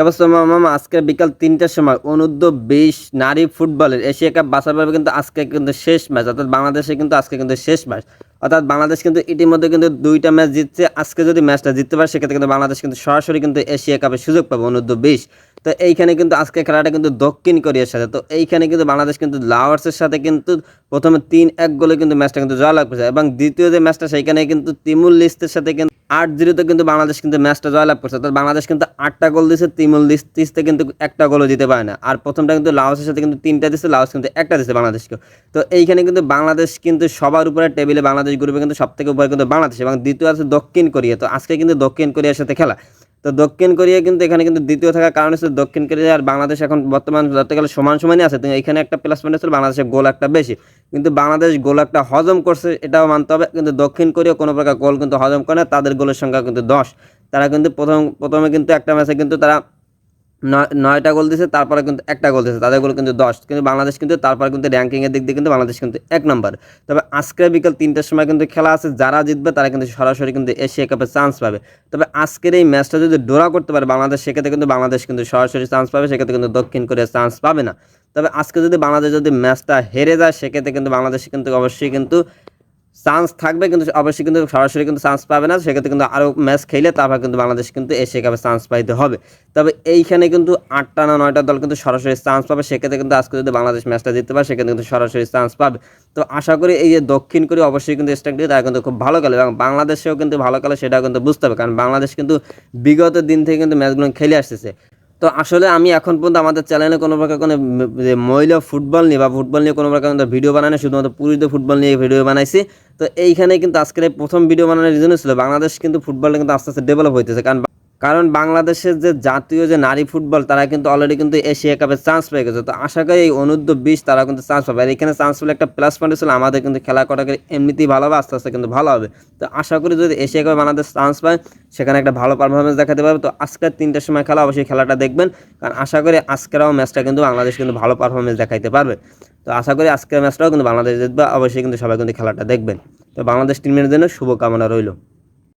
মামা আজকে বিকাল তিনটার সময় অনূর্ধ্ব বিশ নারী ফুটবলের এশিয়া কাপ বাছাই পর্বে কিন্তু আজকে কিন্তু শেষ ম্যাচ, অর্থাৎ বাংলাদেশে কিন্তু আজকে কিন্তু শেষ ম্যাচ। অর্থাৎ বাংলাদেশ কিন্তু ইতিমধ্যে কিন্তু দুইটা ম্যাচ জিতছে। আজকে যদি ম্যাচটা জিততে পারে, সেক্ষেত্রে কিন্তু বাংলাদেশ কিন্তু সরাসরি কিন্তু এশিয়া কাপের সুযোগ পাবে অনূর্ধ্ব বিশ। তো এইখানে কিন্তু আজকে খেলাটা কিন্তু দক্ষিণ কোরিয়ার সাথে। তো এইখানে কিন্তু বাংলাদেশ কিন্তু লাওয়ার্সের সাথে কিন্তু প্রথমে তিন এক গোলে কিন্তু ম্যাচটা কিন্তু জয়লাভ করেছে। এবং দ্বিতীয় যে ম্যাচটা, সেইখানে কিন্তু তিমুল লিস্টের সাথে কিন্তু আট জিরোতে কিন্তু বাংলাদেশ কিন্তু ম্যাচটা জয়লাভ করছে। অর্থাৎ বাংলাদেশ কিন্তু আটটা গোল দিয়েছে তিমুল তিস্তে কিন্তু একটা গোলও দিতে পারে না। আর প্রথমটা কিন্তু লাওসের সাথে কিন্তু তিনটা দিচ্ছে লাওস কিন্তু একটা দিচ্ছে বাংলাদেশকে তো এইখানে কিন্তু বাংলাদেশ কিন্তু সবার উপরে টেবিলে বাংলাদেশ গ্রুপে কিন্তু সব থেকে উপরে কিন্তু বাংলাদেশ এবং দ্বিতীয় আছে দক্ষিণ কোরিয়া। তো আজকে কিন্তু দক্ষিণ কোরিয়ার সাথে খেলা। তো দক্ষিণ কোরিয়া কিন্তু এখানে কিন্তু দ্বিতীয় থাকার কারণ হচ্ছে দক্ষিণ কোরিয়া আর বাংলাদেশ এখন বর্তমান ধরতে গেলে সমান সমানই আছে, তো এখানে একটা প্লাস পয়েন্ট ছিল বাংলাদেশের গোল একটা বেশি। কিন্তু বাংলাদেশ গোল একটা হজম করছে, এটাও মানতে হবে। কিন্তু দক্ষিণ কোরিয়া কোনো প্রকার গোল কিন্তু হজম করে না, তাদের গোলের সংখ্যা কিন্তু দশ। তারা কিন্তু প্রথম, প্রথমে কিন্তু একটা ম্যাচে কিন্তু তারা নয়টা গোল দিয়েছে তারপরে কিন্তু একটা গোল দিয়েছে তাদের গোল কিন্তু দশ। কিন্তু বাংলাদেশ কিন্তু, তারপরে কিন্তু র্যাঙ্কিংয়ের দিক দিয়ে কিন্তু বাংলাদেশ কিন্তু এক নম্বর তবে আজকে বিকেল তিনটার সময় কিন্তু খেলা আছে, যারা জিতবে তারা কিন্তু সরাসরি কিন্তু এশিয়া কাপে চান্স পাবে। তবে আজকের এই ম্যাচটা যদি ডোরা করতে পারে বাংলাদেশ, সেক্ষেত্রে কিন্তু বাংলাদেশ কিন্তু সরাসরি চান্স পাবে, সেক্ষেত্রে কিন্তু দক্ষিণ কোরিয়া চান্স পাবে না। তবে আজকে যদি বাংলাদেশ যদি ম্যাচটা হেরে যায়, সেক্ষেত্রে কিন্তু বাংলাদেশ কিন্তু অবশ্যই কিন্তু চান্স থাকবে কিন্তু অবশ্যই কিন্তু সরাসরি কিন্তু চান্স পাবে না। সেক্ষেত্রে কিন্তু আরও ম্যাচ খেলে তারপর কিন্তু বাংলাদেশ কিন্তু এশিয়া কাপে চান্স পাইতে হবে। তবে এইখানে কিন্তু আটটা না নয়টা দল কিন্তু সরাসরি চান্স পাবে। সেক্ষেত্রে কিন্তু আজকে যদি বাংলাদেশ ম্যাচটা জিততে পারে, সেক্ষেত্রে কিন্তু সরাসরি চান্স পাবে। তো আশা করি এই যে দক্ষিণ কোরিয়া অবশ্যই কিন্তু দিয়ে তারা কিন্তু খুব ভালো খেলে এবং বাংলাদেশেও কিন্তু ভালো খেলে সেটাও কিন্তু বুঝতে হবে। কারণ বাংলাদেশ কিন্তু বিগত দিন থেকে কিন্তু ম্যাচগুলো খেলে আসতেছে। তো আসলে আমি এখন পর্যন্ত আমাদের চ্যানেলে কোনো প্রকার কোনো মহিলা ফুটবল নিয়ে বা ফুটবল নিয়ে কোনো প্রকার কোনো ভিডিও না শুধুমাত্র পুরুষদের ফুটবল নিয়ে ভিডিও বানাইছি। তো এইখানে কিন্তু আজকের প্রথম ভিডিও বানানোর রিজনও ছিল, বাংলাদেশ কিন্তু ফুটবলটা কিন্তু আস্তে আস্তে ডেভেলপ হইতেছে। কারণ কারণ বাংলাদেশের যে জাতীয় যে নারী ফুটবল, তারা কিন্তু অলরেডি কিন্তু এশিয়া কাপে চান্স পেয়ে গেছে। তো আশা করি এই অনূর্ধ্ব বিশ তারা কিন্তু চান্স পাবে। আর এখানে চান্স পেলে একটা প্লাস পয়েন্ট ছিল, আমাদের কিন্তু খেলা করাকে এমনিতেই ভালো হবে, আস্তে আস্তে কিন্তু ভালো হবে। তো আশা করি যদি এশিয়া কাপে বাংলাদেশ চান্স পায়, সেখানে একটা ভালো পারফরমেন্স দেখাতে পারবে। তো আজকের তিনটার সময় খেলা, অবশ্যই খেলাটা দেখবেন। কারণ আশা করি আজকেরও ম্যাচটা কিন্তু বাংলাদেশ কিন্তু ভালো পারফরমেন্স দেখাইতে পারবে। তো আশা করি আজকের ম্যাচটাও কিন্তু বাংলাদেশ জিতবে, অবশ্যই কিন্তু সবাই কিন্তু খেলাটা দেখবেন। তো বাংলাদেশ টিমের জন্য শুভকামনা রইল।